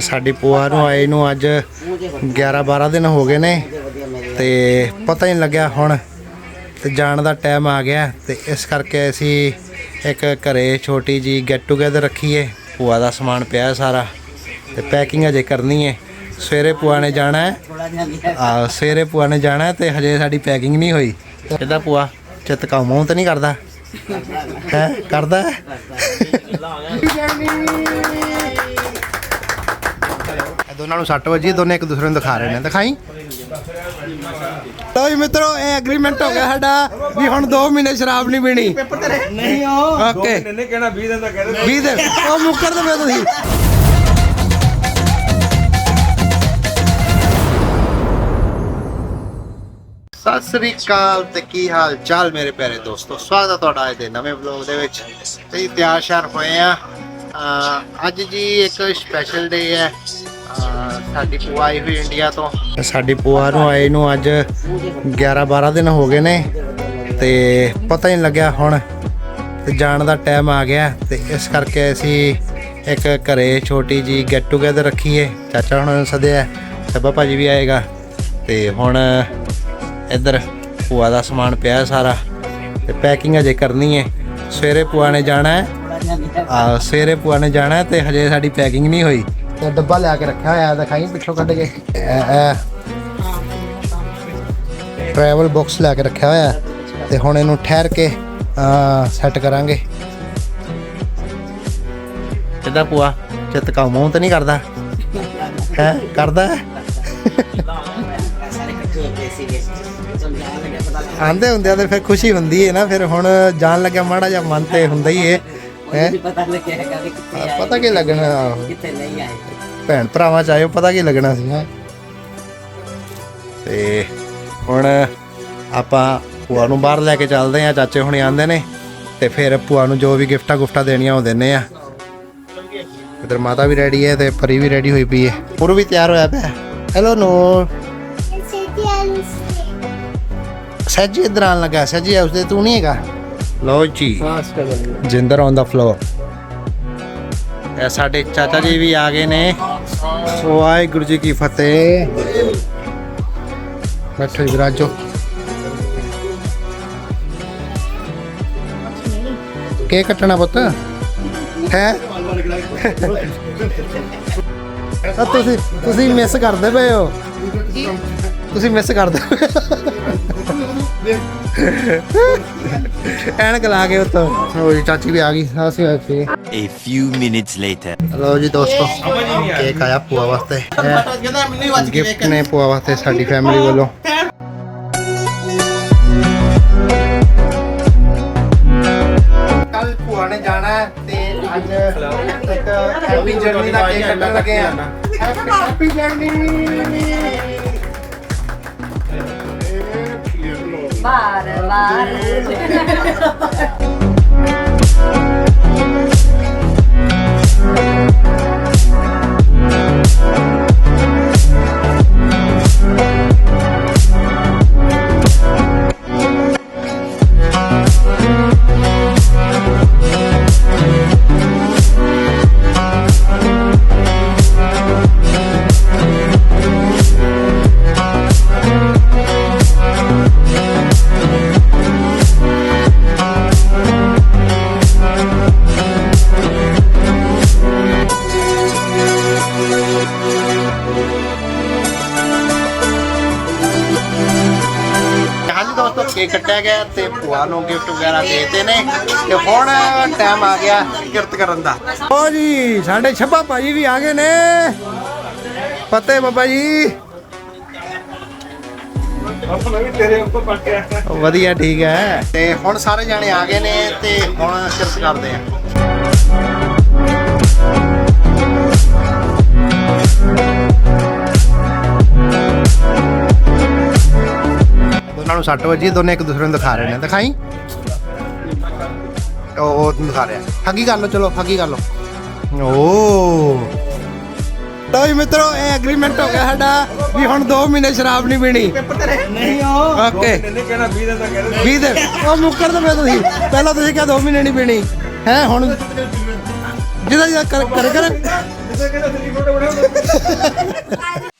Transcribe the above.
ਸਾਡੀ ਭੂਆ ਨੂੰ, ਆਏ ਨੂੰ ਅੱਜ 11 12 ਦਿਨ ਹੋ ਗਏ ਨੇ ਤੇ ਪਤਾ ਹੀ ਨਹੀਂ ਲੱਗਿਆ ਹੁਣ ਤੇ ਜਾਣ ਦਾ ਟਾਈਮ ਆ ਗਿਆ ਤੇ ਇਸ ਕਰਕੇ ਅਸੀਂ ਇੱਕ ਘਰੇ ਛੋਟੀ ਜੀ ਗੈਟ ਟੂਗੇਦਰ ਰੱਖੀਏ। ਭੂਆ ਦਾ ਸਮਾਨ ਪਿਆ ਸਾਰਾ ਤੇ ਪੈਕਿੰਗ ਅਜੇ ਕਰਨੀ ਹੈ। ਸਵੇਰੇ ਭੂਆ ਨੇ ਜਾਣਾ ਹੈ। ਆ, ਸਵੇਰੇ ਭੂਆ ਨੇ ਜਾਣਾ ਹੈ ਤੇ ਹਜੇ ਸਾਡੀ ਪੈਕਿੰਗ ਨਹੀਂ ਹੋਈ। ਕਿੱਦਾਂ ਪੂਆ ਚਿੱਤ ਕਾਮੋਂ ਤਾਂ ਨਹੀਂ ਕਰਦਾ। ਹੈ ਕਰਦਾ ਹੈ? ਦੋਨਾਂ ਨੂੰ 60 ਵਜੇ ਦੋਨੇ ਇੱਕ ਦੂਸਰੇ ਨੂੰ ਦਿਖਾ ਰਹੇ ਨੇ। ਦਿਖਾਈ? ਲਓ ਜੀ ਮਿੱਤਰੋ ਇਹ ਐਗਰੀਮੈਂਟ ਹੋ ਗਿਆ ਸਾਡਾ ਵੀ ਹੁਣ 2 ਮਹੀਨੇ ਸ਼ਰਾਬ ਨਹੀਂ ਪੀਣੀ। ਨਹੀਂ ਓਕੇ। ਇਹਨੇ ਕਹਿਣਾ 20 ਦਿਨ ਦਾ ਕਹਿ ਦੇ 20 ਦਿਨ। ਉਹ ਮੁੱਕਰ ਦੇ ਪਏ ਤੁਸੀਂ। ਸਤਿ ਸ੍ਰੀ ਅਕਾਲ ਤੇ ਕੀ ਹਾਲ ਚਾਲ ਮੇਰੇ ਪਿਆਰੇ ਦੋਸਤੋ? ਸਵਾਗਤ ਹੈ ਤੁਹਾਡਾ ਅੱਜ ਦੇ ਨਵੇਂ ਵਲੌਗ ਦੇ ਵਿੱਚ। ਤੇ ਤਿਆਰ ਸ਼ਾਰ ਹੋਏ ਆ। ਅੱਜ ਜੀ ਇੱਕ ਸਪੈਸ਼ਲ ਡੇ ਹੈ। ਸਾਡੀ ਪੂਆ ਆਈ ਹੋਈ ਇੰਡੀਆ ਤੋਂ। ਸਾਡੀ ਪੂਆ ਨੂੰ ਆਏ ਨੂੰ ਅੱਜ 11 12 ਦਿਨ ਹੋ ਗਏ ਨੇ ਤੇ ਪਤਾ ਹੀ ਨਹੀਂ ਲੱਗਿਆ ਹੁਣ। ਤੇ ਜਾਣ ਦਾ ਟਾਈਮ ਆ ਗਿਆ ਤੇ ਇਸ ਕਰਕੇ ਅਸੀਂ ਇੱਕ ਘਰੇ ਛੋਟੀ ਜੀ ਗੈਟ ਟੂਗੇਦਰ ਰੱਖੀਏ। ਚਾਚਾ ਹੁਣ ਨੂੰ ਸੱਦਿਆ ਸੱਬਾ ਭਾਜੀ ਵੀ ਆਏਗਾ। ਤੇ ਹੁਣ ਇੱਧਰ ਭੂਆ ਦਾ ਸਮਾਨ ਪਿਆ ਸਾਰਾ ਤੇ ਪੈਕਿੰਗ ਅਜੇ ਕਰਨੀ ਹੈ। ਸਵੇਰੇ ਭੂਆ ਨੇ ਜਾਣਾ ਹੈ। ਆ, ਸਵੇਰੇ ਭੂਆ ਨੇ ਜਾਣਾ ਹੈ ਤੇ ਹਜੇ ਸਾਡੀ ਪੈਕਿੰਗ ਨਹੀਂ ਹੋਈ। ਤੇ ਡੱਬਾ ਲਿਆ ਕੇ ਰੱਖਿਆ ਹੋਇਆ, ਦਿਖਾਈ ਪਿੱਛੋਂ ਕੱਢ ਕੇ। ਟਰੈਵਲ ਬਾਕਸ ਲਿਆ ਕੇ ਰੱਖਿਆ ਹੋਇਆ, ਤੇ ਹੁਣ ਇਹਨੂੰ ਠਹਿਰ ਕੇ ਸੈੱਟ ਕਰਾਂਗੇ। ਕਿੱਦਾਂ ਭੂਆ? ਚਿੱਤ ਕਾਮੋਂ ਤਾਂ ਨਹੀਂ ਕਰਦਾ? ਹੈ? ਕਰਦਾ? ਆਂਦੇ ਹੁੰਦੇ ਆ ਤੇ ਫਿਰ ਖੁਸ਼ੀ ਹੁੰਦੀ ਹੈ ਨਾ, ਫਿਰ ਹੁਣ ਜਾਣ ਲੱਗਿਆ ਮਾੜਾ ਜਿਹਾ ਮਨ ਤੇ ਹੁੰਦਾ ਹੀ ਹੈ ਹੈ? ਪਤਾ ਲੱਗਿਆ ਹੈਗਾ ਵੀ ਕਿੱਥੇ ਆਏ ਪਤਾ ਕੀ ਲੱਗਣਾ। ਕਿੱਥੇ ਨਹੀਂ ਆਏ। ਭੈਣ ਭਰਾਵਾਂ ਚ ਆਇਓ ਪਤਾ ਕੀ ਲੱਗਣਾ ਸੀ ਹੈ? ਤੇ ਹੁਣ ਆਪਾਂ ਭੂਆ ਨੂੰ ਬਾਹਰ ਲੈ ਕੇ ਚੱਲਦੇ ਆ ਚਾਚੇ ਹੁਣੇ ਆਂਦੇ ਨੇ ਤੇ ਫਿਰ ਭੂਆ ਨੂੰ ਜੋ ਵੀ ਗਿਫਟਾਂ ਗੁਫਟਾਂ ਦੇਣੀਆਂ ਉਹ ਦਿੰਨੇ ਆ ਇਧਰ ਮਾਤਾ ਵੀ ਰੈਡੀ ਹੈ ਤੇ ਪਰੀ ਵੀ ਰੈਡੀ ਹੋਈ ਪਈ ਹੈ। ਪੁਰ ਵੀ ਤਿਆਰ ਹੋਇਆ ਪਿਆ। ਹੈਲੋ ਨੂਰ ਸੱਜੀ ਇਧਰ ਆਣ ਲੱਗਾ। ਸੱਜੀ ਉਸਦੇ ਤੂੰ ਨਹੀਂ ਹੈਗਾ? ਲਓ ਜੀ। ਜਿੰਦਰ ਔਨ ਦਾ ਫਲੋਰ ਇਹ ਸਾਡੇ ਚਾਚਾ ਜੀ ਵੀ ਆ ਗਏ ਨੇ। ਵਾਹਿਗੁਰੂ ਜੀ ਕੀ ਫਤਿਹ। ਬੈਠੋ ਜੀ ਰਾਜੋ। ਕੇ ਕੱਟਣਾ ਪੁੱਤ? ਹੈ? ਆ ਤੁਸੀਂ ਤੁਸੀਂ ਮਿਸ ਕਰਦੇ ਪਏ ਹੋ। ਤੁਸੀਂ ਮਿਸ ਕਰਦੇ ਪਏ ਹੋ। ਐਨਕ ਲਾ ਕੇ ਉੱਤੋਂ। ਹੋ ਜੀ ਚਾਚੀ ਵੀ ਆ ਗਈ ਸਾਸੀ ਵਾਸੀ A few minutes later. Hello ji ਦੋਸਤੋ ਕੇਕ ਆਇਆ ਭੂਆ ਵਾਸਤੇ। ਗਿਫਟ ਨੇ ਭੂਆ ਵਾਸਤੇ ਸਾਡੀ ਫੈਮਿਲੀ ਵੱਲੋਂ। ਕੱਲ ਭੂਆ ਨੇ ਜਾਣਾ ਤੇ ਅੱਜ ਇੱਕ ਹੈਪੀ ਜਰਨੀ ਦਾ ਕੇਕ ਕੱਟਣ ਲੱਗੇ ਆ। Happy journey. Bara, bara. Cake ਕੱਟਿਆ ਗਿਆ ਤੇ ਭੂਆ ਨੂੰ ਗਿਫਟ ਵਗੈਰਾ ਦੇਤੇ ਨੇ। ਤੇ ਹੁਣ ਟਾਈਮ ਆ ਗਿਆ ਕਿਰਤ ਕਰਨ ਦਾ। ਓ ਜੀ ਸਾਡੇ ਛੱਬਾ ਭਾਜੀ ਵੀ ਆ ਗਏ ਨੇ। ਫਤਿਹ ਬਾਬਾ ਜੀ। ਕੇ ਵਧੀਆ ਠੀਕ ਹੈ। ਤੇ ਹੁਣ ਸਾਰੇ ਜਾਣੇ ਆ ਗਏ ਨੇ ਤੇ ਹੁਣ ਕਿਰਤ ਕਰਦੇ ਆ। 60 ਵਜੇ ਦੋਨੇ ਇੱਕ ਦੂਸਰੇ ਨੂੰ ਦਿਖਾ ਰਹੇ ਨੇ। ਦਿਖਾਈ? ਉਹ ਉਹ ਦਿਖਾ ਰਿਹਾ। ਹੱਗੀ ਕਰ ਲਓ ਚਲੋ ਹੱਗੀ ਕਰ ਲਓ। ਓ। ਜੀ ਮਿੱਤਰੋ ਇਹ ਐਗਰੀਮੈਂਟ ਹੋ ਗਿਆ ਸਾਡਾ ਵੀ ਹੁਣ 2 ਮਹੀਨੇ ਸ਼ਰਾਬ ਨਹੀਂ ਪੀਣੀ। ਨਹੀਂ ਓਕੇ। ਇਹਨੇ ਕਹਿਣਾ 20 ਦਿਨ ਦਾ ਕਹਿ ਦੇ 20 ਦਿਨ। ਉਹ ਮੁੱਕਰ ਪਏ ਤੁਸੀਂ। ਪਹਿਲਾਂ ਤੁਸੀਂ ਕਿਹਾ 2 ਮਹੀਨੇ ਨਹੀਂ ਪੀਣੀ। ਹੈ ਹੁਣ? ਜਿਹਦਾ ਜਿਹਦਾ ਕਰ ਕਰ ਕਰ।